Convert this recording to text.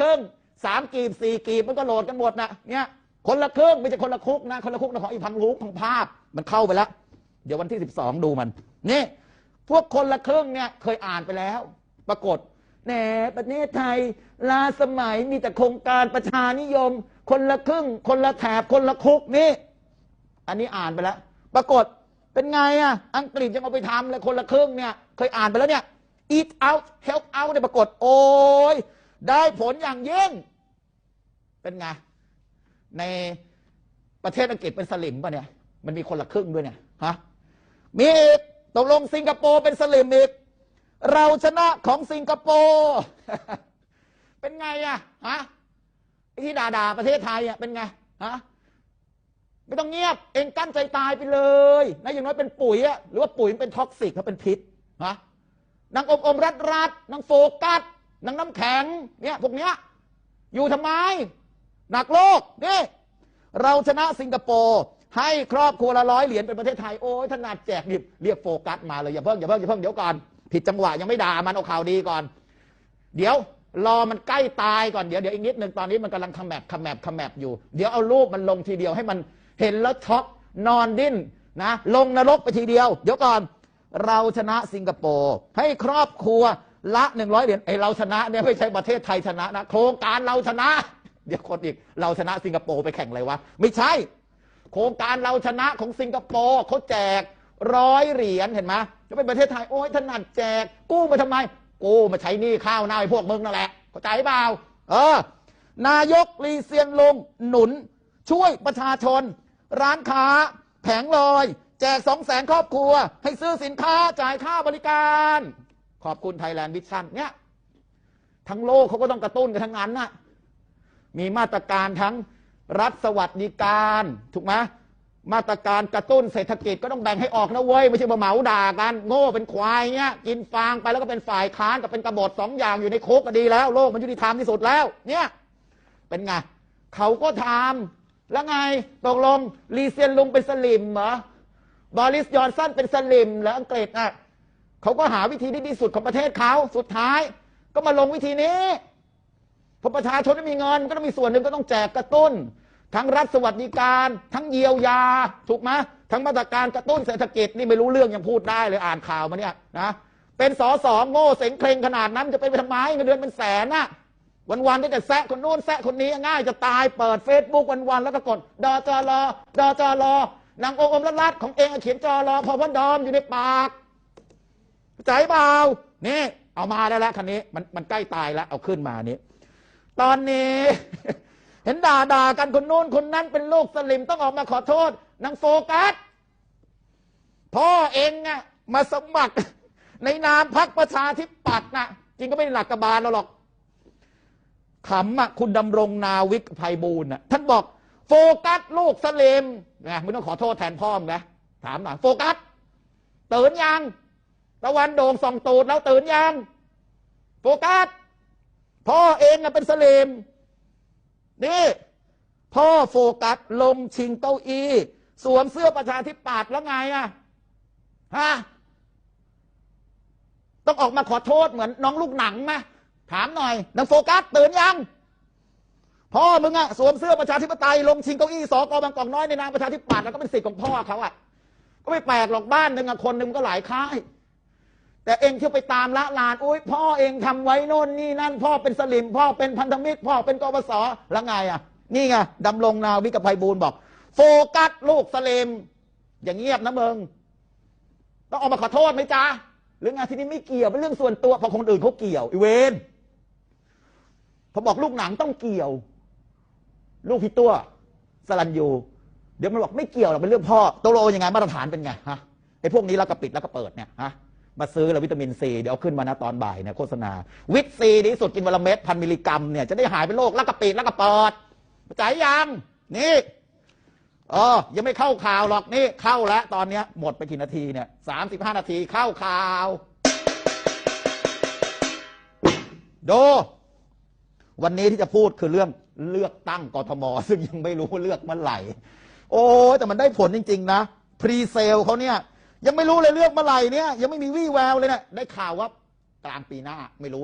ครึ่งสามกีบสี่กีบมันก็โหลดกันหมดนะเนี่ยคนละครึ่งไม่ใช่คนละคุกนะ คนละคุกนะของอีพังลุกของภาพมันเข้าไปแล้ว เดี๋ยววันที่สิบสองดูมัน นี่ พวกคนละครึ่งเนี่ยเคยอ่านไปแล้ว ปรากฏแหนประเทศไทยลาสมัยมีแต่โครงการประชานิยม คนละครึ่ง คนละแถบคนละคุกนี่ อันนี้อ่านไปแล้ว ปรากฏเป็นไงอะอังกฤษยังเอาไปทำเลยคนละครึ่งเนี่ย เคยอ่านไปแล้วเนี่ย eat out help out เนี่ยปรากฏ โอ้ย ได้ผลอย่างยิ่ง เป็นไง ในประเทศอังกฤษเป็นสลิมป่ะเนี่ย มันมีคนละครึ่งด้วยเนี่ยฮะมีอีกตกลงสิงคโปร์เป็นสลิมอีก เราชนะของสิงคโปร์เป็นไงอะฮะที่ด่าด่าประเทศไทยอะเป็นไงฮะไม่ต้องเงียบ เองกั้นใจตายไปเลยนะอย่างน้อยเป็นปุ๋ยอะหรือว่าปุ๋ยมันเป็นท็อกซิกเขาเป็นพิษฮะนางอมอมรัดรัดนางโฟกัส นางน้ำแข็งเนี่ยพวกเนี้ยอยู่ทำไม หนักโลกนี่เราชนะสิงคโปร์ให้ครอบครัวละร้อยเหรียญเป็นประเทศไทยโอ้ยถนัดแจกดิบเรียกโฟกัสมาเลยอย่าเพิ่งอย่าเพิ่งอย่าเพิ่งเดี๋ยวก่อน ผิดจังหวะยังไม่ด่ามันเอาข่าวดีก่อน เดี๋ยวรอมันใกล้ตายก่อนเดี๋ยวเดี๋ยวอีกนิดหนึ่งตอนนี้มันกำลังขแมบขแมบขแมบอยู่ เดี๋ยวเอารูปมันลงทีเดียวให้มันเห็นแล้วช็อกนอนดิ้นนะลงนรกไปทีเดียว เดี๋ยวก่อน เราชนะสิงคโปร์ให้ครอบครัว ละหนึ่งร้อยเหรียญไอเราชนะเนี่ยไม่ใช่ประเทศไทยชนะนะโครงการเราชนะ เดี๋ยวคนอีกเราชนะสิงคโปร์ไปแข่งอะไรวะไม่ใช่ โครงการเราชนะของสิงคโปร์เขาแจกร้อยเหรียญเห็นไหมจะเป็นประเทศไทยโอ้ยถนัดแจก กู้มาทำไม กู้มาใช้หนี้ข้าวหน้าไอ้พวกมึงนั่นแหละเข้าใจเปล่าเออนายกลีเซียนลงหนุน ช่วยประชาชน ร้านค้า แผงลอย แจกสองแสนครอบครัว ให้ซื้อสินค้าจ่ายค่าบริการ ขอบคุณไทยแลนด์วิชั่นเนี่ยทั้งโลกเขาก็ต้องกระตุ้นกันทั้งนั้นน่ะมีมาตรการทั้งรัฐสวัสดิการถูกไหมมาตรการกระตุ้นเศรษฐกิจก็ต้องแบ่งให้ออกนะเว้ยไม่ใช่มาเหมาด่ากันโง่เป็นควายเงี้ยกินฟางไปแล้วก็เป็นฝ่ายค้านกับเป็นกบฏสองอย่างอยู่ในโคกก็ดีแล้ว โลกมันยุติธรรมที่สุดแล้ว เนี่ย เป็นไงเขาก็ทำแล้วไงตกลงลีเซียนลุงเป็นสลิมเหรอบอริสยอนสันเป็นสลิมเหรออังกฤษอะ เขาก็หาวิธีที่ดีสุดของประเทศเขาสุดท้าย ก็มาลงวิธีนี้พราะประชาชนไม่มีเงินก็ต้องมีส่วนหนึ่งก็ต้องแจกกระตุ้น ทั้งรัฐสวัสดิการ ทั้งเยียวยา ถูกไหมทั้งมาตรการกระตุ้นเศรษฐกิจนี่ไม่รู้เรื่องยังพูดได้เลยอ่านข่าวมาเนี่ยนะเป็นสอสอโง่เสงเคร่งขนาดนั้นจะไปทำไมเงินเดือนเป็นแสนน่ะวันๆได้แต่แซะคนโน้นแซะคนนี้ง่ายจะตายเปิดเฟซบุ๊กวันๆแล้วก็กดดอจอรอดอจอรอนางองอมรัดของเองเขียนจอรอพอพันดอมอยู่ในปาก ใจเปล่านี่เอามาได้แล้วคันนี้มันมันใกล้ตายแล้วเอาขึ้นมานี้ ตอนนี้ เห็นด่าด่ากันคนนู้นคนนั้นเป็นลูกสลิมต้องออกมาขอโทษนางโฟกัสพ่อเองอะมาสมัคร ในนามพักประชาธิปัตย์นะจริงก็ไม่ได้หลักกบาลเราหรอกขำอะคุณดำรงนาวิกไพบูลย์นะท่านบอก โฟกัสลูกสลิมนะไม่ต้องขอโทษแทนพ่อมนะถามหน่อยโฟกัสตื่นยัง ตะวันโด่งส่องตูดแล้วตื่นยังโฟกัสพ่อเองนะเป็นสลิมนี่พ่อโฟกัสลงชิงเก้าอี้สวมเสื้อประชาธิปัตย์แล้วไงอะฮะต้องออกมาขอโทษเหมือนน้องลูกหนังไหมถามหน่อยนางโฟกัสตื่นยังพ่อมึงอะสวมเสื้อประชาธิปไตยลงชิงเก้าอี้สกบางกอกน้อยในนามประชาธิปัตย์แล้วก็เป็นสิทธิ์ของพ่อเขาอะก็ไม่แปลกหรอกบ้านหนึ่งอะคนหนึ่งก็หลายค่าย แต่เองเที่ยวไปตามละลานอุ้ยพ่อเองทำไว้โน่นนี่นั่น พ่อเป็นสลิม พ่อเป็นพันธมิตร พ่อเป็นกบสแล้วไงอะ นี่ไงดำรงนาวิกบไพบูลบอก โฟกัสลูกสลิมอย่างเงียบนะเมึงต้องออกมาขอโทษไหมจ๊ะหรือไงที่นี่ไม่เกี่ยวเป็นเรื่องส่วนตัวเพราะคนอื่นเขาเกี่ยวอีเวนพอบอกลูกหนังต้องเกี่ยว ลูกพี่ตัวสลันยูเดี๋ยวมันบอกไม่เกี่ยวหรอกเป็นเรื่องพ่อตกลยังไงมาตรฐานเป็นไงฮะไอ้พวกนี้แล้วก็ปิดแล้วก็เปิดเนี่ยฮะ มาซื้อแล้ววิตามินซีเดี๋ยวเอาขึ้นมานะตอนบ่ายเนี่ยโฆษณา วิตซีนี่สุดกินวันละเม็ดพันมิลลิกรัมเนี่ยจะได้หายเป็นโรคแล้วก็ปิดแล้วก็เปิดจ่ายยังนี่เออยังไม่เข้าข่าวหรอกนี่เข้าแล้วตอนเนี้ยหมดไปกี่นาทีเนี่ยสามสิบห้านาทีเข้าข่าวโดวันนี้ที่จะพูดคือเรื่องเลือกตั้งกทม ซึ่งยังไม่รู้ว่าเลือกเมื่อไหร่ โอ้แต่มันได้ผลจริง ๆ นะ พรีเซลเขาเนี่ย ยังไม่รู้เลยเลือกเมื่อไหร่เนี่ยยังไม่มีวี่แววเลยเนะได้ข่าวว่ากลางปีหน้าไม่รู้